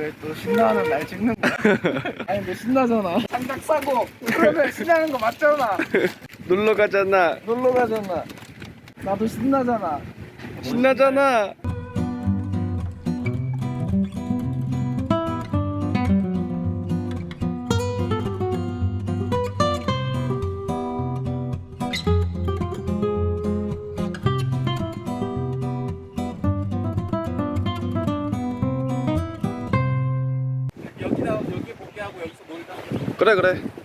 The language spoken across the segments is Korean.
왜 또 신나는 날 찍는 거야? 아니 근데 신나잖아. 장작 싸고 그러면 신나는 거 맞잖아. 놀러 가잖아. 놀러 가잖아. 나도 신나잖아. 신나잖아. 그래 그래.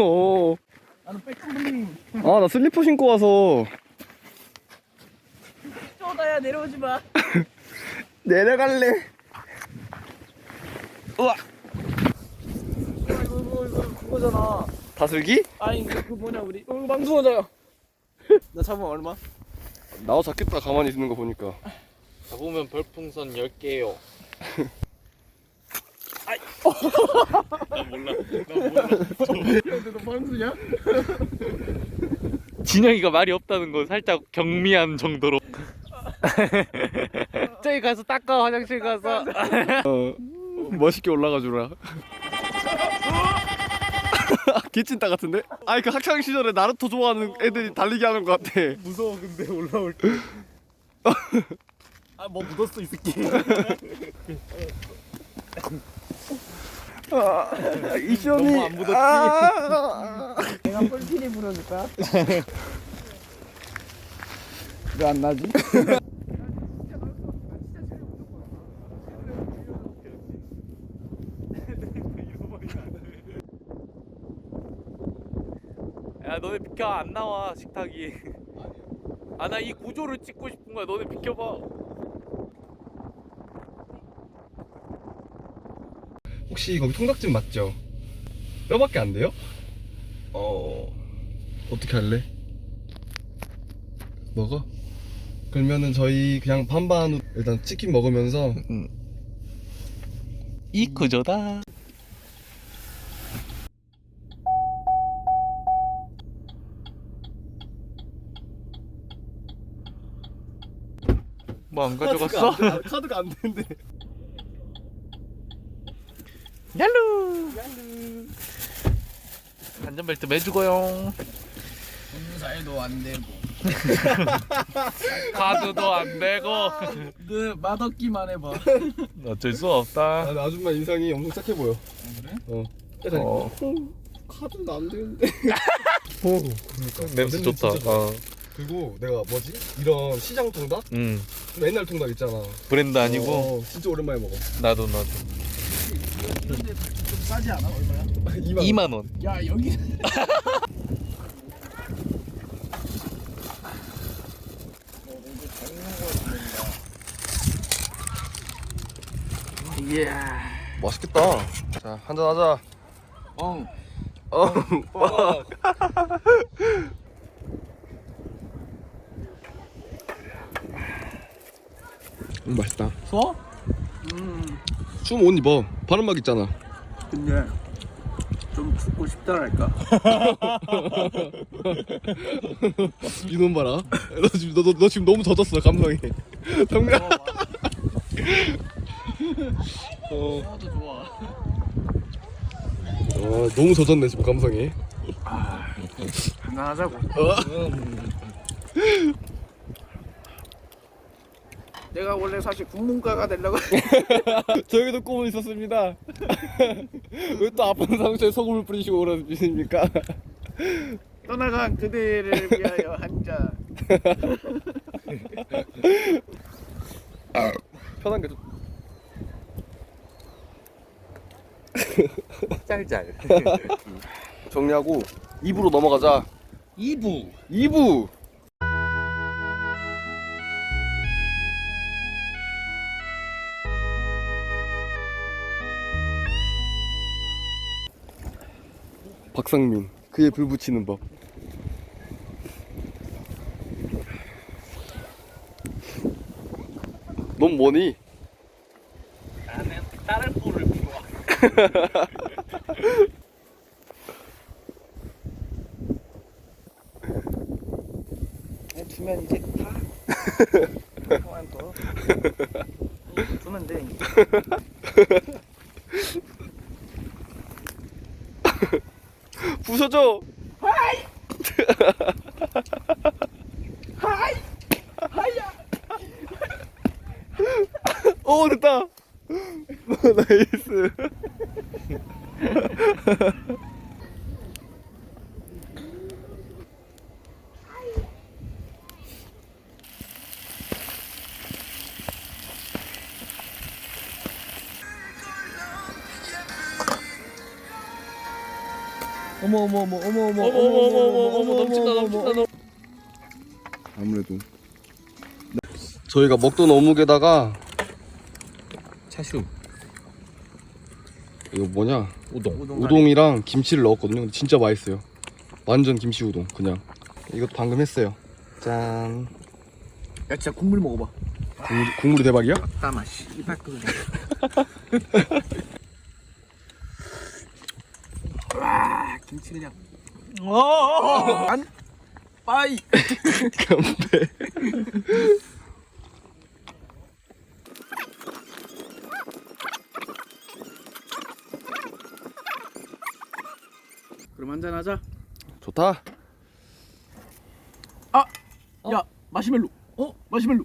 어. 나는 백컴블링. 아 나 슬리퍼 신고 와서 쪼다야 내려오지 마. 내려갈래. 우와. 이거 이거 이거 그거잖아. 다슬기? 아니 그, 그 뭐냐 우리 어, 망둥어자야. 나 잡으면 얼마? 나도 잡겠다 가만히 있는 거 보니까. 잡으면 별풍선 10개요. 난 몰라. 난 몰라. 너? 진영이가 말이 없다는 건 살짝 경미한 정도로. 저기 가서 닦아 화장실 가서. 어 멋있게 올라가 주라. 개찐따 같은데? 아니 그 학창 시절에 나루토 좋아하는 애들이 달리기 하는 것 같아. 무서워 근데 올라올 때. 아 뭐 묻었어 이 새끼. 이시연이 너무 안 묻었지? 아~ 내가 뿔피리 부려줄까? 왜안 나지? 야 너네 비켜 안 나와 식탁이. 아나 이 구조를 찍고 싶은 거야. 너네 비켜봐. 혹시 거기 통닭집 맞죠? 뼈밖에 안 돼요? 어 어떻게 할래? 먹어? 그러면은 저희 그냥 반반 일단 치킨 먹으면서 이 구조다. 뭐 안 가져갔어? 카드가 안, 돼. 카드가 안 되는데 얄루. 안전벨트 매주고요. 운사에도 안 되고. 카드도 안 되고. 그 맛없기만 해봐. 어쩔 수 없다. 아, 아줌마 인상이 엄청 착해 보여 그래? 어 약간 어. 카드가 안 되는데 어 그러니까 냄새 좋다. 어. 그리고 내가 뭐지? 이런 시장 통닭? 음. 좀 옛날 통닭 있잖아 브랜드 아니고 어, 진짜 오랜만에 먹어 나도 나도. 근데 좀 싸지 않아 얼마야? 2만 2만 원. 야 여기. 이야. 맛있겠다 자 한잔 하자 엉. 어, 음, 맛있다 소? 음. 춤옷 입어. 바람막 있잖아. 근데 좀 죽고 싶다랄까. 이놈 봐라. 너 지금 너, 너, 너 지금 너무 젖었어 감성이. 동네 어, 좋아. 어 너무 젖었네 지금 감성이. 한잔 하자고. 내가 원래 사실 국문과가 되려고 저에게도 꿈은 있었습니다 왜 또 아픈 상처에 소금을 뿌리시고 그러십니까 떠나간 그대를 위하여 한 잔. 편한 게 좀... 짤짤. 정리하고 2부로 넘어가자 2부. 2부 박상민 그의 불 붙이는 법 넌 뭐니? 나는 다른 볼을. 그냥 주면 이제 はい。はい。はい。やおー出た。ナイス 어머 어머 어머 어머 어머 어머 어머 어머 어머 넘친다 넘친다 넘. 아무래도 저희가 먹던 어묵에다가 차슈. 이거 뭐냐 우동. 우동이랑 김치를 넣었거든요 근데 진짜 맛있어요 완전 김치 우동 그냥 이것도 방금 했어요 짠 야 진짜 국물 먹어봐. 국물, 국물이 대박이야? 까마 씨발 끓네. 김치를 어. 안 빠이. 건배 그럼 한잔 하자. 좋다 야 마시멜로. 어 마시멜로.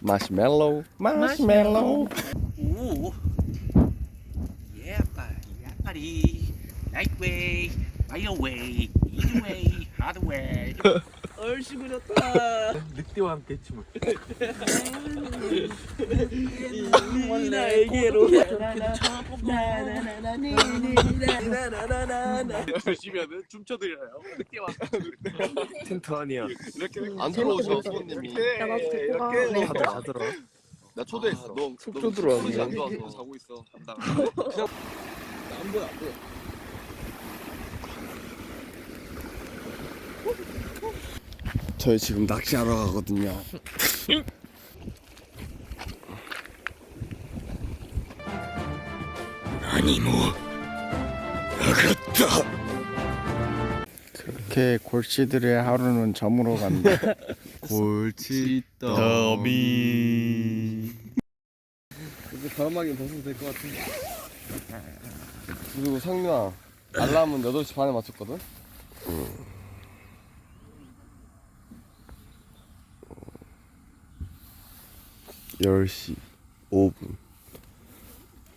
마시멜로우 마시멜로우 오. 예빨 예빨이 나이트웨이 마이어웨이 이즈웨이 하드웨이. 얼씨 그렸다. 늑대와 함께 춤을. 나에게로. 열심히 하면 춤춰드려요. 늑대와 텐트 아니야. 안 들어오셔 수건님이 이렇게 다 들어 나 초대했어 너 속초 들어왔네. 안 좋아서 자고 있어 나안 보여 안 보여 저희 지금 낚시하러 가거든요 그렇게 골치들의 하루는 저물어 간다. 골치 더미. 이제 바람막이 벗으면 될 것 같은데 그리고 상류야 알람은 8시 반에 맞췄거든? 열 10시 5분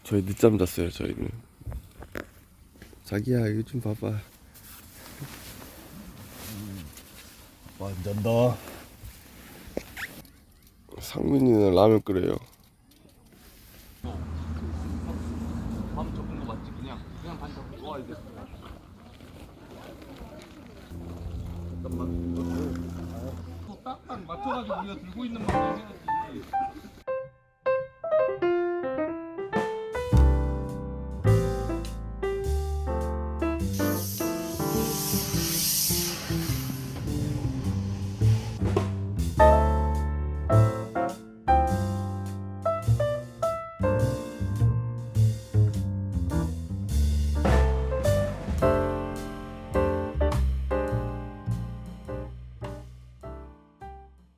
저희 늦잠 잤어요 저희는 자기야 이거 좀 봐봐 완전 더. 상민이는 라면 끓여요 밥 적은 거 맞지? 그냥 그냥 반 거. 와 이제. 잠깐만. 딱딱 맞춰가지고 우리가 들고 있는 만큼 해야지.